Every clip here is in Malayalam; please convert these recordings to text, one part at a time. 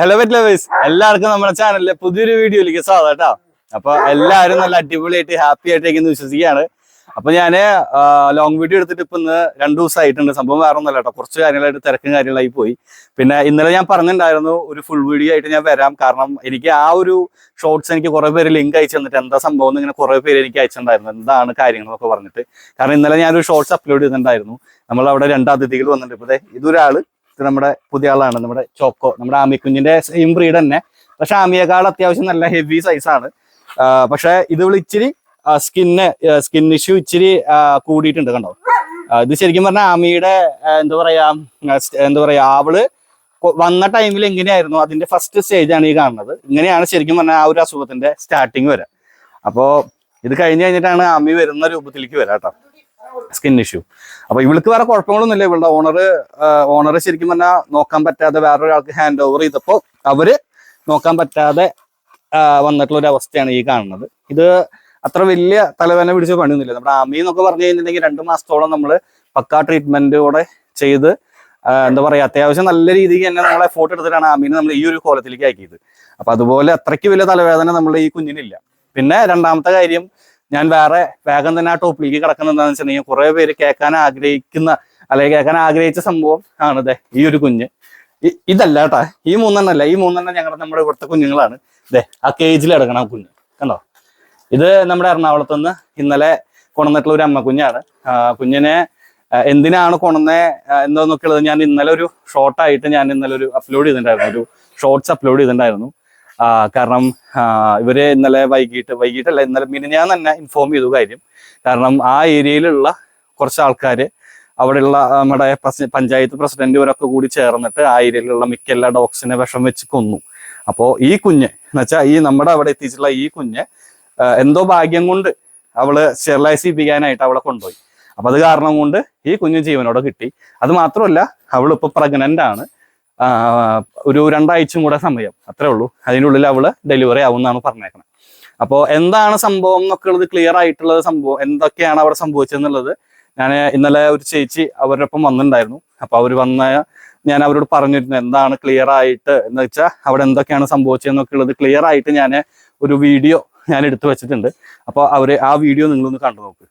ഹലോ വെറ്റ് ലവേഴ്സ് എല്ലാവർക്കും നമ്മുടെ ചാനലിലെ പുതിയൊരു വീഡിയോയിലേക്ക് സ്വാഗതം കേട്ടോ. അപ്പൊ എല്ലാവരും നല്ല അടിപൊളിയായിട്ട് ഹാപ്പി ആയിട്ടേക്കെന്ന് വിശ്വസിക്കുകയാണ്. അപ്പൊ ഞാൻ ലോങ് വീഡിയോ എടുത്തിട്ട് ഇപ്പൊ ഇന്ന് രണ്ടു ദിവസമായിട്ടുണ്ട്. സംഭവം വേറെ ഒന്നല്ല കേട്ടോ. കുറച്ച് കാര്യങ്ങളായിട്ട് തിരക്കും കാര്യങ്ങളായി പോയി. പിന്നെ ഇന്നലെ ഞാൻ പറഞ്ഞിട്ടുണ്ടായിരുന്നു ഒരു ഫുൾ വീഡിയോ ആയിട്ട് ഞാൻ വരാം. കാരണം എനിക്ക് ആ ഒരു ഷോർട്സ് എനിക്ക് കുറെ പേര് ലിങ്ക് അയച്ചു തന്നിട്ട് എന്താ സംഭവം ഇങ്ങനെ കുറെ പേര് എനിക്ക് അയച്ചിട്ടുണ്ടായിരുന്നു. എന്താണ് കാര്യങ്ങളൊക്കെ പറഞ്ഞിട്ട്. കാരണം ഇന്നലെ ഞാനൊരു ഷോർട്സ് അപ്ലോഡ് ചെയ്തിട്ടുണ്ടായിരുന്നു. നമ്മൾ അവിടെ രണ്ട് അതിഥികൾ വന്നിട്ടുണ്ട് ഇപ്പൊ ഇതൊരാൾ ഇത് നമ്മുടെ പുതിയ ആളാണ് നമ്മുടെ ചോക്കോ നമ്മുടെ ആമിക്കുഞ്ഞിന്റെ സെയിം ബ്രീഡ് തന്നെ. പക്ഷെ ആമിയേക്കാൾ അത്യാവശ്യം നല്ല ഹെവി സൈസാണ് പക്ഷെ ഇത് ഇച്ചിരി സ്കിന്ന് സ്കിൻ ഇഷ്യൂ ഇച്ചിരി കൂടിയിട്ടുണ്ട് കണ്ടോ? ഇത് ശരിക്കും പറഞ്ഞാൽ ആമിയുടെ എന്താ പറയാ എന്താ പറയാ അവൾ വന്ന ടൈമിൽ എങ്ങനെയായിരുന്നു അതിന്റെ ഫസ്റ്റ് സ്റ്റേജ് ആണ് ഈ കാണുന്നത്. ഇങ്ങനെയാണ് ശരിക്കും പറഞ്ഞാൽ ആ ഒരു അസുഖത്തിന്റെ സ്റ്റാർട്ടിങ് വരെ. അപ്പോ ഇത് കഴിഞ്ഞ് കഴിഞ്ഞിട്ടാണ് ആമി വരുന്ന രൂപത്തിലേക്ക് വരാം കേട്ടോ. സ്കിൻ ഇഷ്യൂ അപ്പൊ ഇവൾക്ക് വേറെ കുഴപ്പങ്ങളൊന്നുമില്ല. ഇവളുടെ ഓണർ ഓണർ ശരിക്കും പറഞ്ഞാൽ നോക്കാൻ പറ്റാതെ വേറൊരാൾക്ക് ഹാൻഡ് ഓവർ ചെയ്തപ്പോൾ അവർ നോക്കാൻ പറ്റാതെ വന്നിട്ടുള്ള ഒരു അവസ്ഥയാണ് ഈ കാണുന്നത്. ഇത് അത്ര വലിയ തലവേദന പിടിച്ച പണിയൊന്നുമില്ല. നമ്മുടെ ആമി എന്നൊക്കെ പറഞ്ഞു കഴിഞ്ഞിട്ടുണ്ടെങ്കിൽ രണ്ട് മാസത്തോളം നമ്മൾ പക്കാ ട്രീറ്റ്മെന്റോടെ ചെയ്ത് എന്താ പറയാ അത്യാവശ്യം നല്ല രീതിക്ക് തന്നെ നമ്മൾ എഫോർട്ട് എടുത്തിട്ടാണ് ആമീനെ നമ്മൾ ഈ ഒരു കോലത്തിലേക്ക് ആക്കിയത്. അപ്പൊ അതുപോലെ അത്രയ്ക്ക് വലിയ തലവേദന നമ്മൾ ഈ കുഞ്ഞിനില്ല. പിന്നെ രണ്ടാമത്തെ കാര്യം ഞാൻ വേറെ വേഗം തന്നെ ആ ടോപ്പിലേക്ക് കിടക്കുന്ന എന്താണെന്ന് വെച്ചിട്ടുണ്ടെങ്കിൽ കുറെ പേര് കേൾക്കാൻ ആഗ്രഹിക്കുന്ന അല്ലെങ്കിൽ കേൾക്കാൻ ആഗ്രഹിച്ച സംഭവം ആണ് ദേ ഈ ഒരു കുഞ്ഞ്. ഇതല്ല കേട്ടാ. ഈ മൂന്നെണ്ണല്ല ഈ മൂന്നെണ്ണം ഞങ്ങളുടെ നമ്മുടെ ഇവിടുത്തെ കുഞ്ഞുങ്ങളാണ്. ദേ ആ കേജിൽ എടുക്കണം കുഞ്ഞ്. കണ്ടോ? ഇത് നമ്മുടെ എറണാകുളത്ത് നിന്ന് ഇന്നലെ കൊണ്ടുവന്നിട്ടുള്ള ഒരു അമ്മ കുഞ്ഞാണ്. കുഞ്ഞിനെ എന്തിനാണ് കൊണ്ടുവന്നേ എന്നൊക്കെ ഉള്ളത് ഞാൻ ഇന്നലെ ഒരു ഷോർട്ടായിട്ട് ഞാൻ ഇന്നലെ ഒരു അപ്ലോഡ് ചെയ്തിട്ടുണ്ടായിരുന്നു. ഒരു ഷോർട്സ് അപ്ലോഡ് ചെയ്തിട്ടുണ്ടായിരുന്നു. കാരണം ഇവർ ഇന്നലെ വൈകിട്ട് വൈകിട്ടല്ല ഇന്നലെ മിനി ഞാൻ തന്നെ ഇൻഫോം ചെയ്തു കാര്യം. കാരണം ആ ഏരിയയിലുള്ള കുറച്ച് ആൾക്കാർ അവിടെയുള്ള നമ്മുടെ പഞ്ചായത്ത് പ്രസിഡന്റ് ഇവരൊക്കെ കൂടി ചേർന്നിട്ട് ആ ഏരിയയിലുള്ള മിക്ക എല്ലാ ഡോഗ്സിനെ വിഷം വെച്ച് കൊന്നു. അപ്പോൾ ഈ കുഞ്ഞ് എന്നുവെച്ചാൽ ഈ നമ്മുടെ അവിടെ എത്തിച്ചിട്ടുള്ള ഈ കുഞ്ഞ് എന്തോ ഭാഗ്യം കൊണ്ട് അവൾ സ്റ്റെറിലൈസ് ചെയ്യിപ്പിക്കാനായിട്ട് അവളെ കൊണ്ടുപോയി. അപ്പൊ അത് കാരണം കൊണ്ട് ഈ കുഞ്ഞ് ജീവനോടെ കിട്ടി. അത് മാത്രമല്ല അവൾ ഇപ്പൊ പ്രഗ്നന്റ് ആണ്. ഒരു രണ്ടാഴ്ചയും കൂടെ സമയം അത്രേ ഉള്ളൂ. അതിനുള്ളിൽ അവൾ ഡെലിവറി ആവും എന്നാണ് പറഞ്ഞേക്കുന്നത് അപ്പോൾ എന്താണ് സംഭവം എന്നൊക്കെ ഉള്ളത് ക്ലിയർ ആയിട്ടുള്ളത് സംഭവം എന്തൊക്കെയാണ് അവിടെ സംഭവിച്ചതെന്നുള്ളത് ഞാൻ ഇന്നലെ ഒരു ചേച്ചി അവരുടെ ഒപ്പം വന്നിട്ടുണ്ടായിരുന്നു. അപ്പൊ അവർ വന്ന ഞാൻ അവരോട് പറഞ്ഞിരുന്നു എന്താണ് ക്ലിയർ ആയിട്ട് എന്ന് വെച്ചാൽ അവിടെ എന്തൊക്കെയാണ് സംഭവിച്ചതെന്നൊക്കെ ഉള്ളത് ക്ലിയർ ആയിട്ട് ഞാൻ ഒരു വീഡിയോ ഞാൻ എടുത്തു വെച്ചിട്ടുണ്ട്. അപ്പോൾ അവർ ആ വീഡിയോ നിങ്ങളൊന്ന് കണ്ടു നോക്ക്.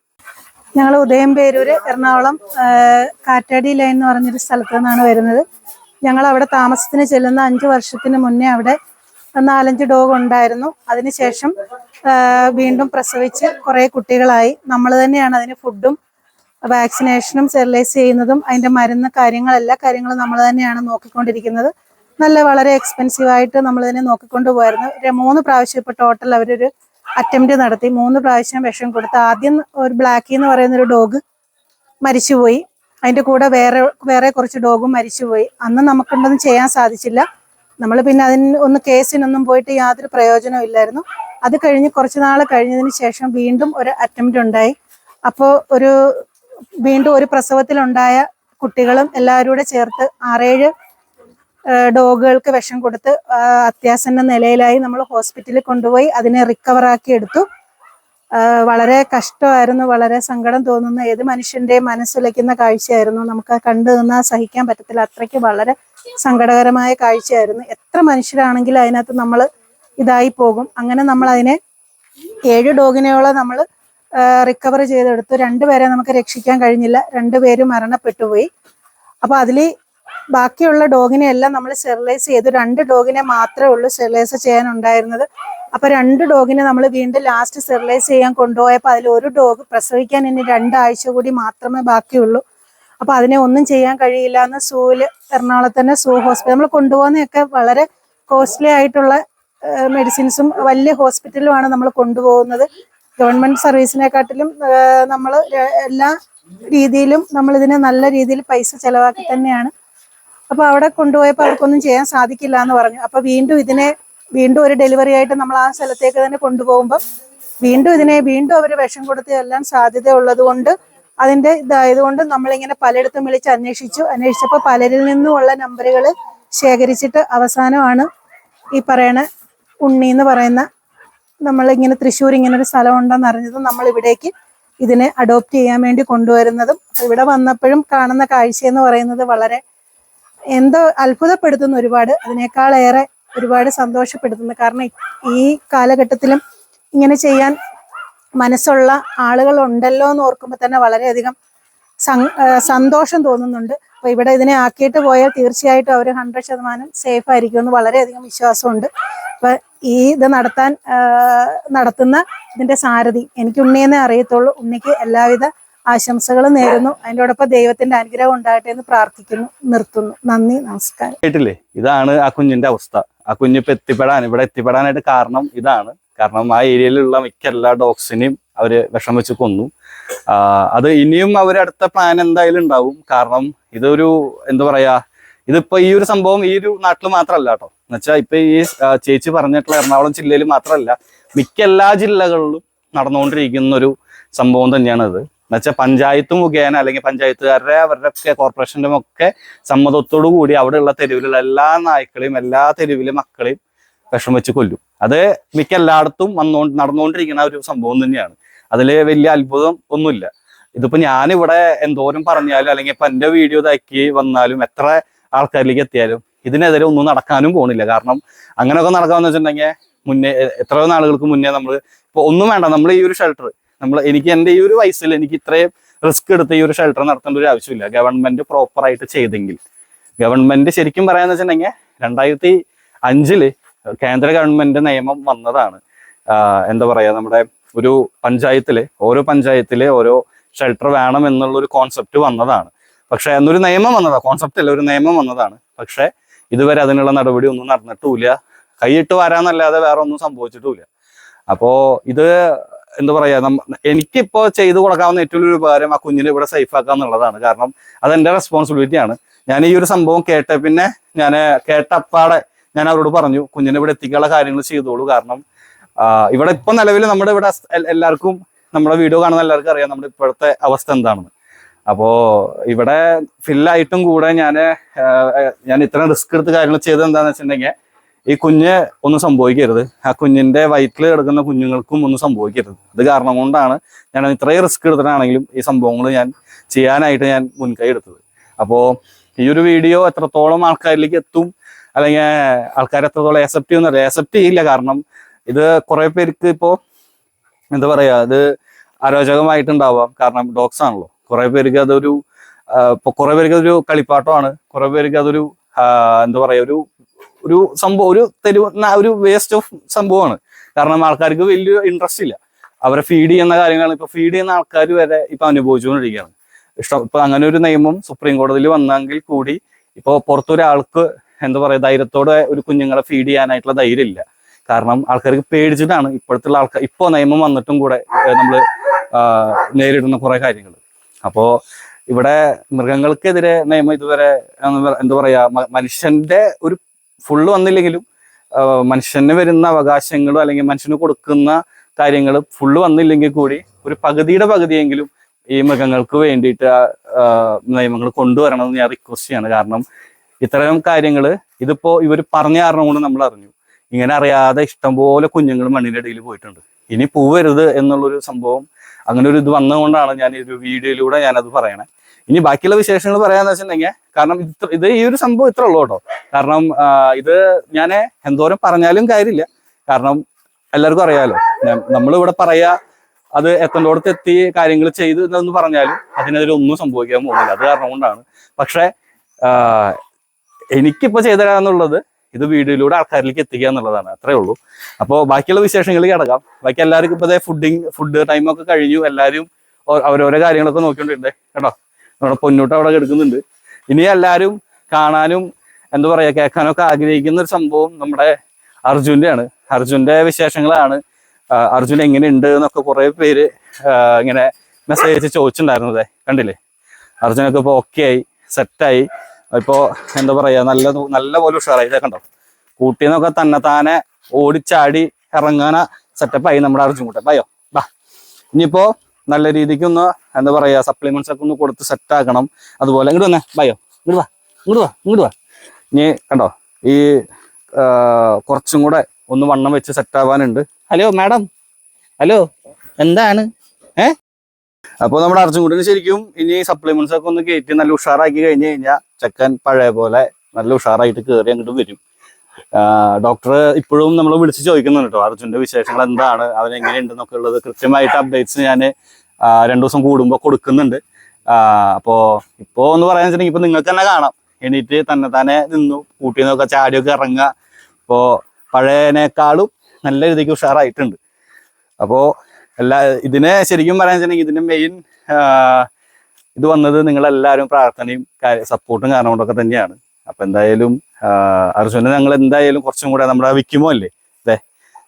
ഞങ്ങൾ ഉദയം പേരൂര് എറണാകുളം കാറ്റാടി ലൈൻ എന്ന് പറഞ്ഞൊരു സ്ഥലത്ത് നിന്നാണ് വരുന്നത്. ഞങ്ങൾ അവിടെ താമസത്തിന് ചെല്ലുന്ന അഞ്ച് വർഷത്തിന് മുന്നേ അവിടെ നാലഞ്ച് ഡോഗ് ഉണ്ടായിരുന്നു. അതിനുശേഷം വീണ്ടും പ്രസവിച്ച് കുറേ കുട്ടികളായി. നമ്മൾ തന്നെയാണ് അതിന് ഫുഡും വാക്സിനേഷനും സ്റ്റെറിലൈസ് ചെയ്യുന്നതും അതിന്റെ മരുന്ന് കാര്യങ്ങൾ എല്ലാ കാര്യങ്ങളും നമ്മൾ തന്നെയാണ് നോക്കിക്കൊണ്ടിരിക്കുന്നത്. നല്ല വളരെ എക്സ്പെൻസീവ് ആയിട്ട് നമ്മൾ ഇതിനെ നോക്കിക്കൊണ്ട് പോയിരുന്നു മൂന്ന് പ്രാവശ്യം ഇപ്പോൾ ടോട്ടൽ അവരൊരു അറ്റംപ്റ്റ് നടത്തി. മൂന്ന് പ്രാവശ്യം വിഷം കൊടുത്ത്. ആദ്യം ഒരു ബ്ലാക്കി എന്ന് പറയുന്ന ഒരു ഡോഗ് മരിച്ചുപോയി. അതിന്റെ കൂടെ വേറെ വേറെ കുറച്ച് ഡോഗും മരിച്ചുപോയി. അന്ന് നമുക്കുണ്ടൊന്നും ചെയ്യാൻ സാധിച്ചില്ല. നമ്മൾ പിന്നെ അതിന് ഒന്ന് കേസിനൊന്നും പോയിട്ട് യാതൊരു പ്രയോജനവും ഇല്ലായിരുന്നു. അത് കഴിഞ്ഞ് കുറച്ച് നാൾ കഴിഞ്ഞതിന് ശേഷം വീണ്ടും ഒരു അറ്റംപ്റ്റ് ഉണ്ടായി. അപ്പോൾ ഒരു വീണ്ടും ഒരു പ്രസവത്തിലുണ്ടായ കുട്ടികളും എല്ലാവരും കൂടെ ചേർത്ത് ആറേഴ് ഡോഗുകൾക്ക് വിഷം കൊടുത്ത് അത്യാസന്ന നിലയിലായി നമ്മൾ ഹോസ്പിറ്റലിൽ കൊണ്ടുപോയി അതിനെ റിക്കവറാക്കി എടുത്തു. വളരെ കഷ്ടമായിരുന്നു വളരെ സങ്കടം തോന്നുന്ന ഏത് മനുഷ്യന്റെയും മനസ്സുലയ്ക്കുന്ന കാഴ്ചയായിരുന്നു. നമുക്ക് കണ്ടു നിന്നാൽ സഹിക്കാൻ പറ്റത്തില്ല. അത്രയ്ക്ക് വളരെ സങ്കടകരമായ കാഴ്ചയായിരുന്നു. എത്ര മനുഷ്യരാണെങ്കിലും അതിനകത്ത് നമ്മൾ ഇതായി പോകും. അങ്ങനെ നമ്മൾ അതിനെ ഏഴ് ഡോഗിനെയോളം നമ്മൾ റിക്കവർ ചെയ്തെടുത്തു. രണ്ടുപേരെ നമുക്ക് രക്ഷിക്കാൻ കഴിഞ്ഞില്ല. രണ്ടുപേരും മരണപ്പെട്ടുപോയി. അപ്പൊ അതിൽ ബാക്കിയുള്ള ഡോഗിനെ എല്ലാം നമ്മൾ സ്റ്റെറിലൈസ് ചെയ്തു. രണ്ട് ഡോഗിനെ മാത്രമേ ഉള്ളൂ സ്റ്റെറിലൈസ് ചെയ്യാനുണ്ടായിരുന്നത്. അപ്പൊ രണ്ട് ഡോഗിനെ നമ്മൾ വീണ്ടും ലാസ്റ്റ് സ്റ്റെറിലൈസ് ചെയ്യാൻ കൊണ്ടുപോയപ്പോൾ അതിൽ ഒരു ഡോഗ് പ്രസവിക്കാൻ ഇനി രണ്ടാഴ്ച കൂടി മാത്രമേ ബാക്കിയുള്ളൂ. അപ്പൊ അതിനെ ഒന്നും ചെയ്യാൻ കഴിയില്ല എന്ന് സൂൽ എറണാകുളത്ത് തന്നെ സൂ ഹോസ്പിറ്റൽ നമ്മൾ കൊണ്ടുപോകുന്നതൊക്കെ വളരെ കോസ്റ്റ്ലി ആയിട്ടുള്ള മെഡിസിൻസും വലിയ ഹോസ്പിറ്റലുമാണ് നമ്മൾ കൊണ്ടുപോകുന്നത്. ഗവൺമെന്റ് സർവീസിനെക്കാട്ടിലും നമ്മൾ എല്ലാ രീതിയിലും നമ്മൾ ഇതിനെ നല്ല രീതിയിൽ പൈസ ചെലവാക്കി തന്നെയാണ്. അപ്പൊ അവിടെ കൊണ്ടുപോയപ്പോൾ അവർക്കൊന്നും ചെയ്യാൻ സാധിക്കില്ല എന്ന് പറഞ്ഞു. അപ്പൊ വീണ്ടും ഇതിനെ വീണ്ടും ഒരു ഡെലിവറി ആയിട്ട് നമ്മൾ ആ സ്ഥലത്തേക്ക് തന്നെ കൊണ്ടുപോകുമ്പോൾ വീണ്ടും ഇതിനെ വീണ്ടും അവർ വിഷം കൊടുത്ത് എല്ലാം സാധ്യത ഉള്ളത് കൊണ്ട് അതിന്റെ ഇതായതുകൊണ്ട് നമ്മളിങ്ങനെ പലയിടത്തും വിളിച്ച് അന്വേഷിച്ചു. അന്വേഷിച്ചപ്പോൾ പലരിൽ നിന്നുമുള്ള നമ്പറുകൾ ശേഖരിച്ചിട്ട് അവസാനമാണ് ഈ പറയണ ഉണ്ണി എന്ന് പറയുന്ന നമ്മളിങ്ങനെ തൃശ്ശൂർ ഇങ്ങനെ ഒരു സ്ഥലം ഉണ്ടെന്ന് അറിഞ്ഞതും നമ്മൾ ഇവിടേക്ക് ഇതിനെ അഡോപ്റ്റ് ചെയ്യാൻ വേണ്ടി കൊണ്ടുവരുന്നതും ഇവിടെ വന്നപ്പോഴും കാണുന്ന കാഴ്ച എന്ന് പറയുന്നത് വളരെ എന്തോ അത്ഭുതപ്പെടുത്തുന്ന ഒരുപാട് അതിനേക്കാളേറെ ഒരുപാട് സന്തോഷപ്പെടുത്തുന്നത് കാരണം ഈ കാലഘട്ടത്തിലും ഇങ്ങനെ ചെയ്യാൻ മനസ്സുള്ള ആളുകൾ ഉണ്ടല്ലോ എന്ന് ഓർക്കുമ്പോൾ തന്നെ വളരെയധികം സന്തോഷം തോന്നുന്നുണ്ട്. അപ്പൊ ഇവിടെ ഇതിനെ ആക്കിയിട്ട് പോയാൽ തീർച്ചയായിട്ടും അവർ ഹൺഡ്രഡ് ശതമാനം സേഫ് ആയിരിക്കും എന്ന് വളരെയധികം വിശ്വാസമുണ്ട്. അപ്പൊ ഈ ഇത് നടത്താൻ നടത്തുന്ന ഇതിന്റെ സാരഥി എനിക്ക് ഉണ്ണിയെന്നേ അറിയത്തുള്ളൂ. ഉണ്ണിക്ക് എല്ലാവിധ ആശംസകളും നേരുന്നു. അതിന്റെയോടൊപ്പം ദൈവത്തിന്റെ അനുഗ്രഹം ഉണ്ടാകട്ടെ എന്ന് പ്രാർത്ഥിക്കുന്നു നിർത്തുന്നു. നന്ദി നമസ്കാരം. കേട്ടില്ലേ? ഇതാണ് ആ കുഞ്ഞിന്റെ അവസ്ഥ. ആ കുഞ്ഞിപ്പോ എത്തിപ്പെടാൻ ഇവിടെ എത്തിപ്പെടാനായിട്ട് കാരണം ഇതാണ്. കാരണം ആ ഏരിയയിലുള്ള മിക്ക എല്ലാ ഡോഗ്സിനെയും അവർ വിഷം വെച്ച് കൊന്നു അത് ഇനിയും അവരടുത്ത പ്ലാൻ എന്തായാലും ഉണ്ടാവും. കാരണം ഇതൊരു എന്താ പറയാ ഇതിപ്പോ ഈ ഒരു സംഭവം ഈ ഒരു നാട്ടിൽ മാത്രമല്ല കേട്ടോ. എന്നുവെച്ചാൽ ഇപ്പൊ ഈ ചേച്ചി പറഞ്ഞിട്ടുള്ള എറണാകുളം ജില്ലയിൽ മാത്രമല്ല മിക്ക എല്ലാ ജില്ലകളിലും നടന്നുകൊണ്ടിരിക്കുന്ന ഒരു സംഭവം ഇത് എന്നുവെച്ചാൽ പഞ്ചായത്ത് മുഖേന അല്ലെങ്കിൽ പഞ്ചായത്തുകാരുടെ അവരുടെ ഒക്കെ കോർപ്പറേഷന്റെ ഒക്കെ സമ്മതത്തോടു കൂടി അവിടെയുള്ള തെരുവിലുള്ള എല്ലാ നായ്ക്കളെയും എല്ലാ തെരുവിലെ മക്കളെയും വിഷം വെച്ച് കൊല്ലും. അത് മിക്ക എല്ലായിടത്തും വന്നോ നടന്നുകൊണ്ടിരിക്കുന്ന ഒരു സംഭവം തന്നെയാണ്. അതിൽ വലിയ അത്ഭുതം ഒന്നുമില്ല. ഇതിപ്പോൾ ഞാനിവിടെ എന്തോരം പറഞ്ഞാലും അല്ലെങ്കിൽ ഇപ്പം എന്റെ വീഡിയോ ഇതാക്കി വന്നാലും എത്ര ആൾക്കാരിലേക്ക് എത്തിയാലും ഇതിനെതിരെ ഒന്നും നടക്കാനും പോണില്ല. കാരണം അങ്ങനെയൊക്കെ നടക്കാമെന്ന് വെച്ചിട്ടുണ്ടെങ്കിൽ മുന്നേ എത്രയോ നാളുകൾക്ക് മുന്നേ നമ്മൾ ഇപ്പോൾ ഒന്നും വേണ്ട. നമ്മൾ ഈ ഒരു ഷെൽട്ടർ നമ്മൾ എനിക്ക് എന്റെ ഈ ഒരു വയസ്സിൽ എനിക്ക് ഇത്രയും റിസ്ക് എടുത്ത് ഈ ഒരു ഷെൽട്ടർ നടത്തേണ്ട ഒരു ആവശ്യമില്ല. ഗവൺമെന്റ് പ്രോപ്പർ ആയിട്ട് ചെയ്തെങ്കിൽ. ഗവൺമെന്റ് ശരിക്കും പറയാന്ന് വെച്ചിട്ടുണ്ടെങ്കിൽ രണ്ടായിരത്തി അഞ്ചിൽ കേന്ദ്ര ഗവൺമെന്റ് നിയമം വന്നതാണ്. എന്താ പറയാ നമ്മുടെ ഒരു പഞ്ചായത്തിൽ ഓരോ പഞ്ചായത്തിൽ ഓരോ ഷെൽട്ടർ വേണം എന്നുള്ള ഒരു കോൺസെപ്റ്റ് വന്നതാണ്. പക്ഷെ അന്നൊരു നിയമം വന്നതാണ് കോൺസെപ്റ്റ് അല്ല ഒരു നിയമം വന്നതാണ്. പക്ഷെ ഇതുവരെ അതിനുള്ള നടപടി ഒന്നും നടന്നിട്ടുമില്ല. കൈയിട്ട് വരാന്നല്ലാതെ വേറെ ഒന്നും സംഭവിച്ചിട്ടുമില്ല. അപ്പോ ഇത് എന്താ പറയാ എനിക്കിപ്പോ ചെയ്തു കൊടുക്കാവുന്ന ഏറ്റവും വലിയ ഉപകാരം ആ കുഞ്ഞിനെ ഇവിടെ സേഫ് ആക്കുക എന്നുള്ളതാണ്. കാരണം അതെന്റെ റെസ്പോൺസിബിലിറ്റി ആണ്. ഞാൻ ഈ ഒരു സംഭവം കേട്ട പിന്നെ ഞാൻ കേട്ടപ്പാടെ ഞാൻ അവരോട് പറഞ്ഞു കുഞ്ഞിനെ ഇവിടെ എത്തിക്കാനുള്ള കാര്യങ്ങൾ ചെയ്തോളൂ. കാരണം ഇവിടെ ഇപ്പൊ നിലവിൽ നമ്മുടെ ഇവിടെ എല്ലാവർക്കും നമ്മുടെ വീഡിയോ കാണുന്ന എല്ലാവർക്കും അറിയാം നമ്മുടെ ഇപ്പോഴത്തെ അവസ്ഥ എന്താണെന്ന്. അപ്പോ ഇവിടെ ഫില്ലായിട്ടും കൂടെ ഞാൻ ഞാൻ ഇത്രയും റിസ്ക് എടുത്ത് കാര്യങ്ങൾ ചെയ്തത് എന്താണെന്ന് വെച്ചിട്ടുണ്ടെങ്കിൽ ഈ കുഞ്ഞ് ഒന്നും സംഭവിക്കരുത്. ആ കുഞ്ഞിന്റെ വയറ്റിൽ കിടക്കുന്ന കുഞ്ഞുങ്ങൾക്കും ഒന്നും സംഭവിക്കരുത്. അത് കാരണം കൊണ്ടാണ് ഞാൻ ഇത്രയും റിസ്ക് എടുത്തിട്ടാണെങ്കിലും ഈ സംഭവങ്ങൾ ഞാൻ ചെയ്യാനായിട്ട് ഞാൻ മുൻകൈ എടുത്തത്. അപ്പോൾ ഈ ഒരു വീഡിയോ എത്രത്തോളം ആൾക്കാരിലേക്ക് എത്തും? അല്ലെങ്കിൽ ആൾക്കാർ എത്രത്തോളം ആക്സെപ്റ്റ് ചെയ്യുന്ന ആക്സെപ്റ്റ് ചെയ്യില്ല കാരണം ഇത് കുറെ പേർക്ക് ഇപ്പോ എന്താ പറയാ ഇത് അരോചകമായിട്ടുണ്ടാവാം. കാരണം ഡോഗ്സ് ആണല്ലോ. കുറെ പേർക്ക് അതൊരു കുറെ പേർക്ക് അതൊരു കളിപ്പാട്ടമാണ്. കുറെ പേർക്ക് അതൊരു എന്താ പറയാ ഒരു ഒരു സംഭവം ഒരു തെരുവ് ഒരു വേസ്റ്റ് ഓഫ് സംഭവമാണ്. കാരണം ആൾക്കാർക്ക് വലിയ ഇൻട്രസ്റ്റ് ഇല്ല. അവരെ ഫീഡ് ചെയ്യുന്ന കാര്യങ്ങളാണ്. ഇപ്പൊ ഫീഡ് ചെയ്യുന്ന ആൾക്കാർ വരെ ഇപ്പൊ അനുഭവിച്ചുകൊണ്ടിരിക്കുകയാണ്. ഇഷ്ടം ഇപ്പൊ അങ്ങനെ ഒരു നിയമം സുപ്രീം കോടതിയിൽ വന്നെങ്കിൽ കൂടി ഇപ്പൊ പുറത്തൊരാൾക്ക് എന്താ പറയാ ധൈര്യത്തോടെ ഒരു കുഞ്ഞുങ്ങളെ ഫീഡ് ചെയ്യാനായിട്ടുള്ള ധൈര്യം ഇല്ല കാരണം ആൾക്കാർക്ക് പേടിച്ചിട്ടാണ് ഇപ്പോഴത്തുള്ള ആൾക്കാർ ഇപ്പോ നിയമം വന്നിട്ടും കൂടെ നമ്മൾ നേരിടുന്ന കുറെ കാര്യങ്ങൾ അപ്പോ ഇവിടെ മൃഗങ്ങൾക്കെതിരെ നിയമം ഇതുവരെ എന്താ പറയുക പറയാ മനുഷ്യന്റെ ഒരു ഫുള്ള് വന്നില്ലെങ്കിലും മനുഷ്യന് വരുന്ന അവകാശങ്ങളും അല്ലെങ്കിൽ മനുഷ്യന് കൊടുക്കുന്ന കാര്യങ്ങൾ ഫുള്ള് വന്നില്ലെങ്കിൽ കൂടി ഒരു പകുതിയുടെ പകുതിയെങ്കിലും ഈ മൃഗങ്ങൾക്ക് വേണ്ടിയിട്ട് നിയമങ്ങൾ കൊണ്ടുവരണമെന്ന് ഞാൻ റിക്വസ്റ്റ് ചെയ്യാണ്. കാരണം ഇത്തരം കാര്യങ്ങൾ ഇതിപ്പോ ഇവർ പറഞ്ഞ കാരണം കൊണ്ട് നമ്മൾ അറിഞ്ഞു. ഇങ്ങനെ അറിയാതെ ഇഷ്ടംപോലെ കുഞ്ഞുങ്ങൾ മണ്ണിന്റെ ഇടയിൽ പോയിട്ടുണ്ട്. ഇനി പോവരുത് എന്നുള്ളൊരു സംഭവം അങ്ങനെ ഒരു ഇത് വന്നതുകൊണ്ടാണ് ഞാൻ ഈ ഒരു വീഡിയോയിലൂടെ ഞാനത് പറയണേ. ഇനി ബാക്കിയുള്ള വിശേഷങ്ങൾ പറയാന്ന് വെച്ചിട്ടുണ്ടെങ്കിൽ കാരണം ഇത് ഈ ഒരു സംഭവം ഇത്ര ഉള്ളൂ കേട്ടോ. കാരണം ഇത് ഞാൻ എന്തോരം പറഞ്ഞാലും കാര്യമില്ല. കാരണം എല്ലാവർക്കും അറിയാലോ നമ്മളിവിടെ പറയാ അത് എത്തേണ്ടോടത്ത് എത്തി കാര്യങ്ങൾ ചെയ്തു എന്ന് പറഞ്ഞാലും അതിനെതിരെ ഒന്നും സംഭവിക്കാൻ പോകുന്നില്ല. അത് കാരണം കൊണ്ടാണ്. പക്ഷെ എനിക്കിപ്പോ ചെയ്തു തരാന്നുള്ളത് ഇത് വീഡിയോയിലൂടെ ആൾക്കാരിലേക്ക് എത്തിക്കുക എന്നുള്ളതാണ്. അത്രേ ഉള്ളൂ. അപ്പോൾ ബാക്കിയുള്ള വിശേഷങ്ങൾ കിടക്കാം. ബാക്കി എല്ലാവർക്കും ഇപ്പൊ ഫുഡിങ് ഫുഡ് ടൈമൊക്കെ കഴിഞ്ഞു. എല്ലാവരും അവരോരോ കാര്യങ്ങളൊക്കെ നോക്കിക്കൊണ്ടിരുന്നേ കേട്ടോ? നമ്മുടെ പൊന്നൂട്ട് അവിടെ കിടക്കുന്നുണ്ട്. ഇനി എല്ലാവരും കാണാനും എന്താ പറയാ കേൾക്കാനൊക്കെ ആഗ്രഹിക്കുന്ന ഒരു സംഭവം നമ്മുടെ അർജുന്റെ ആണ് അർജുന്റെ വിശേഷങ്ങളാണ് അർജുൻ എങ്ങനെയുണ്ട് എന്നൊക്കെ കുറെ പേര് ഇങ്ങനെ മെസ്സേജ് ചോദിച്ചിട്ടുണ്ടായിരുന്നത്. കണ്ടില്ലേ? അർജുനൊക്കെ ഇപ്പൊ ഓക്കെ ആയി സെറ്റായി ഇപ്പോ എന്താ പറയാ നല്ല നല്ല പോലെ ഉഷാറായി. കണ്ടോ? കൂട്ടിന്നൊക്കെ തന്നെ താനെ ഓടിച്ചാടി ഇറങ്ങാന സെറ്റപ്പായി നമ്മുടെ അർജുൻ കൂട്ടൻ. ബയോ ബാ. ഇനിയിപ്പോ നല്ല രീതിക്ക് ഒന്ന് എന്താ പറയാ സപ്ലിമെന്റ്സ് ഒക്കെ ഒന്ന് കൊടുത്ത് സെറ്റ് ആക്കണം. അതുപോലെ ഇങ്ങോട്ട് വന്നേ. ബയോ ഇങ്ങോട്ട് വാ ഇങ്ങോട്ട് വാ ഇങ്ങോട്ട് വാ. ഇനി കണ്ടോ ഈ കുറച്ചും കൂടെ ഒന്ന് വണ്ണം വെച്ച് സെറ്റ് ആവാനുണ്ട്. Hello madam. ഹലോ എന്താണ്? ഏ? അപ്പോൾ നമ്മുടെ അർജുൻകുട്ടിന് ശരിക്കും ഇനി സപ്ലിമെന്റ്സ് ഒക്കെ ഒന്ന് കയറ്റി നല്ല ഉഷാറാക്കി കഴിഞ്ഞ് കഴിഞ്ഞാൽ ചെക്കൻ പഴയ പോലെ നല്ല ഉഷാറായിട്ട് കയറി അങ്ങോട്ട് വരും. ഡോക്ടർ ഇപ്പോഴും നമ്മൾ വിളിച്ച് ചോദിക്കുന്നുണ്ട് കേട്ടോ അർജുന്റെ വിശേഷങ്ങൾ എന്താണ് അവൻ എങ്ങനെയുണ്ടെന്നൊക്കെ ഉള്ളത്. കൃത്യമായിട്ട് അപ്ഡേറ്റ്സ് ഞാൻ രണ്ടു ദിവസം കൂടുമ്പോൾ കൊടുക്കുന്നുണ്ട്. അപ്പോൾ ഇപ്പോൾ എന്ന് പറയാൻ വെച്ചിട്ടുണ്ടെങ്കിൽ ഇപ്പോൾ നിങ്ങൾക്ക് തന്നെ കാണാം. എണീറ്റ് തന്നെ തന്നെ നിന്നു. കൂട്ടി നിന്നൊക്കെ ചാടിയൊക്കെ ഇറങ്ങുക. അപ്പോൾ പഴയനേക്കാളും നല്ല രീതിക്ക് ഉഷാറായിട്ടുണ്ട്. അപ്പോ എല്ലാ ഇതിനെ ശരിക്കും പറയാൻ വെച്ചിട്ടുണ്ടെങ്കിൽ ഇതിന്റെ മെയിൻ ഇത് വന്നത് നിങ്ങളെല്ലാവരും പ്രാർത്ഥനയും സപ്പോർട്ടും കാരണം കൊണ്ടൊക്കെ തന്നെയാണ്. അപ്പൊ എന്തായാലും അർജുനെ ഞങ്ങൾ എന്തായാലും കുറച്ചും കൂടെ നമ്മുടെ വിക്കുമോ അല്ലേ? അതെ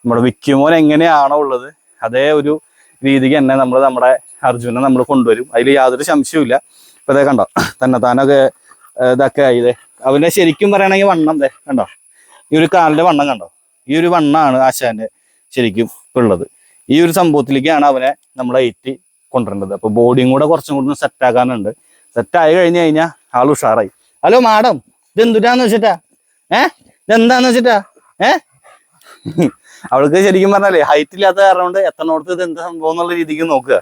നമ്മുടെ വിക്കുമോൻ എങ്ങനെയാണോ ഉള്ളത് അതേ ഒരു രീതിക്ക് തന്നെ നമ്മൾ നമ്മുടെ അർജുനെ നമ്മൾ കൊണ്ടുവരും. അതിൽ യാതൊരു സംശയവും ഇല്ല ഇപ്പൊ അതേ കണ്ടോ തന്നെ താനൊക്കെ ഇതൊക്കെ ആയി അവന്റെ അവനെ ശരിക്കും പറയണെങ്കിൽ വണ്ണം ദേ കണ്ടോ? ഈ ഒരു കാലിന്റെ വണ്ണം കണ്ടോ? ഈ ഒരു വണ്ണാണ് ആശാന്റെ ശരിക്കും ഉള്ളത്. ഈ ഒരു സംഭവത്തിലേക്കാണ് അവനെ നമ്മൾ ഏറ്റി കൊണ്ടുവരേണ്ടത് അപ്പൊ ബോഡിയും കൂടെ കുറച്ചും കൂടെ സെറ്റ് ആയി കഴിഞ്ഞു കഴിഞ്ഞാൽ ആൾ ഉഷാറായി. ഹലോ മാഡം ഇത് എന്തുട്ടാന്ന് വെച്ചിട്ടാ? ഏ? ഇതെന്താന്ന് വെച്ചിട്ടാ? ഏ? അവൾക്ക് ശരിക്കും പറഞ്ഞാലേ ഹൈറ്റ് ഇല്ലാത്ത കാരണം കൊണ്ട് എത്തണോടത്ത് ഇത് എന്ത് സംഭവം എന്നുള്ള രീതിക്ക് നോക്കുക.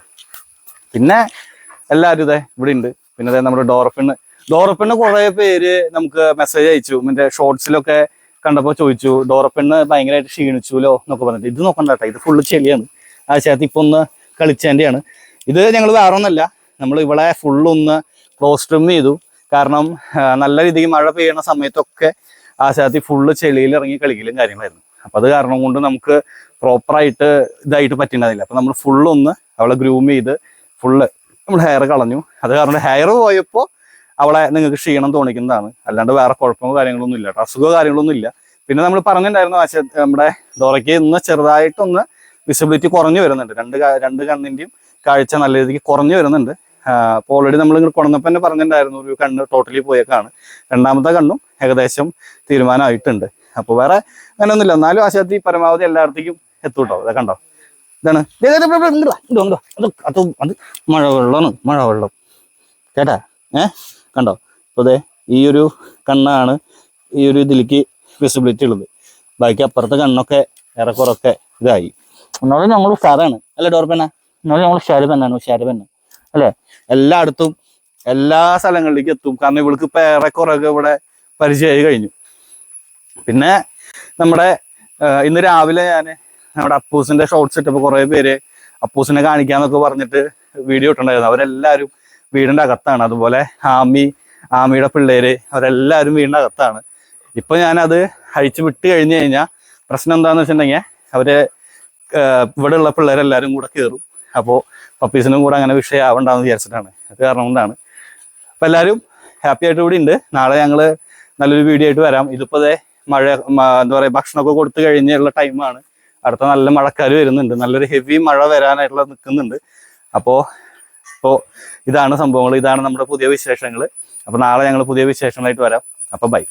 പിന്നെ എല്ലാവരും ഇതേ ഇവിടെ ഉണ്ട് പിന്നെ നമ്മുടെ ഡോറഫിണ് ഡോറഫിണ് കുറെ പേര് നമുക്ക് മെസ്സേജ് അയച്ചു. മറ്റേ ഷോർട്സിലൊക്കെ കണ്ടപ്പോ ചോദിച്ചു ഡോറഫിണ് ഭയങ്കരമായിട്ട് ക്ഷീണിച്ചുല്ലോ എന്നൊക്കെ പറഞ്ഞിട്ട്. ഇത് നോക്കണ്ട കേട്ടോ. ഇത് ഫുള്ള് ചെളിയാണ്. ആ ചേർത്ത് ഇപ്പൊ ഒന്ന് കളിച്ചതിന്റെയാണ് ഇത് ഞങ്ങൾ വേറെ ഒന്നല്ല നമ്മൾ ഇവിടെ ഫുള്ള് ഒന്ന് ക്ലോസ് ട്രിം ചെയ്തു. കാരണം നല്ല രീതിക്ക് മഴ പെയ്യുന്ന സമയത്തൊക്കെ ആ ചേർത്തി ഫുള്ള് ചെളിയിൽ ഇറങ്ങി കളിക്കലും കാര്യങ്ങളായിരുന്നു. അപ്പൊ അത് കാരണം കൊണ്ട് നമുക്ക് പ്രോപ്പറായിട്ട് ഇതായിട്ട് പറ്റുന്നതില്ല അപ്പൊ നമ്മൾ ഫുള്ള് ഒന്ന് അവളെ ഗ്രൂം ചെയ്ത് ഫുള്ള് നമ്മൾ ഹെയർ കളഞ്ഞു. അത് കാരണം ഹെയർ പോയപ്പോൾ അവളെ നിങ്ങൾക്ക് ക്ഷീണം തോന്നിക്കുന്നതാണ് അല്ലാണ്ട് വേറെ കുഴപ്പമോ കാര്യങ്ങളൊന്നും ഇല്ല അസുഖമോ കാര്യങ്ങളൊന്നും ഇല്ല പിന്നെ നമ്മൾ പറഞ്ഞിട്ടുണ്ടായിരുന്നു ആശ നമ്മുടെ ഡോറയ്ക്ക് ഇന്ന് ചെറുതായിട്ടൊന്ന് വിസിബിലിറ്റി കുറഞ്ഞു വരുന്നുണ്ട് രണ്ട് രണ്ട് കണ്ണിന്റെയും കാഴ്ച നല്ല രീതിക്ക് കുറഞ്ഞു വരുന്നുണ്ട് അപ്പോൾ ഓൾറെഡി നമ്മൾ ഇങ്ങനെ കൊണ്ടപ്പം തന്നെ പറഞ്ഞിട്ടുണ്ടായിരുന്നു ഒരു കണ്ണ് ടോട്ടലി പോയേക്കാണ് രണ്ടാമത്തെ കണ്ണും ഏകദേശം തീരുമാനമായിട്ടുണ്ട് അപ്പോൾ വേറെ അങ്ങനെയൊന്നുമില്ല എന്നാലും ആശാത്തി പരമാവധി എല്ലായിടത്തേക്കും എത്തും ഇതൊക്കെ കണ്ടോ ഇതാണ്. അത് അത് അത് മഴവെള്ളമാണ് മഴവെള്ളം കേട്ടാ ഏ കണ്ടോ? അപ്പോൾ അതെ ഈ ഒരു കണ്ണാണ് ഈ ഒരു ഇതിലേക്ക് വിസിബിലിറ്റി ഉള്ളത്. ബാക്കി അപ്പുറത്തെ കണ്ണൊക്കെ ഏറെക്കുറൊക്കെ ഇതായി. എന്നാലും ഞങ്ങൾ ഉഷാറാണ്. അല്ലേ ഡോർപ്പന എന്നാലും ഞങ്ങൾ ഉഷാര് പെണ്ണാണ് ഉഷാര് പെണ്ണ്. അല്ലേ? എല്ലായിടത്തും എല്ലാ സ്ഥലങ്ങളിലേക്കും എത്തും. കാരണം ഇവൾക്ക് ഇപ്പം ഏറെക്കുറൊക്കെ ഇവിടെ പരിചയമായി കഴിഞ്ഞു. പിന്നെ നമ്മുടെ ഇന്ന് രാവിലെ ഞാൻ നമ്മുടെ അപ്പൂസിന്റെ ഷോർട്സ് ഇട്ടപ്പോൾ കുറേ പേര് അപ്പൂസിനെ കാണിക്കാന്നൊക്കെ പറഞ്ഞിട്ട് വീഡിയോ ഇട്ടുണ്ടായിരുന്നു അവരെല്ലാവരും വീടിന്റെ അകത്താണ്. അതുപോലെ ആമി ആമിയുടെ പിള്ളേര് അവരെല്ലാവരും വീടിന്റെ അകത്താണ്. ഇപ്പൊ ഞാനത് അഴിച്ചു വിട്ട് കഴിഞ്ഞു കഴിഞ്ഞാൽ പ്രശ്നം എന്താന്ന് വെച്ചിട്ടുണ്ടെങ്കിൽ അവർ ഇവിടെ ഇവിടെയുള്ള പിള്ളേരെല്ലാരും കൂടെ കയറും അപ്പോൾ പപ്പീസിനും കൂടെ അങ്ങനെ വിഷയമാവണ്ടെന്ന് വിചാരിച്ചിട്ടാണ്. അത് കാരണം കൊണ്ടാണ്. അപ്പൊ എല്ലാവരും ഹാപ്പി ആയിട്ട് കൂടി ഉണ്ട്. നാളെ ഞങ്ങൾ നല്ലൊരു വീഡിയോ ആയിട്ട് വരാം. ഇതിപ്പോ ദേ മഴ എന്താ പറയാ ഭക്ഷണമൊക്കെ കൊടുത്തു കഴിഞ്ഞുള്ള ടൈമാണ്. അടുത്ത നല്ല മഴക്കാർ വരുന്നുണ്ട്. നല്ലൊരു ഹെവി മഴ വരാനായിട്ടുള്ള നിൽക്കുന്നുണ്ട്. അപ്പോ ഇപ്പോ ഇതാണ് സംഭവങ്ങൾ. ഇതാണ് നമ്മുടെ പുതിയ വിശേഷങ്ങൾ. അപ്പോൾ നാളെ ഞങ്ങൾ പുതിയ വിശേഷങ്ങളായിട്ട് വരാം. അപ്പോൾ ബൈ.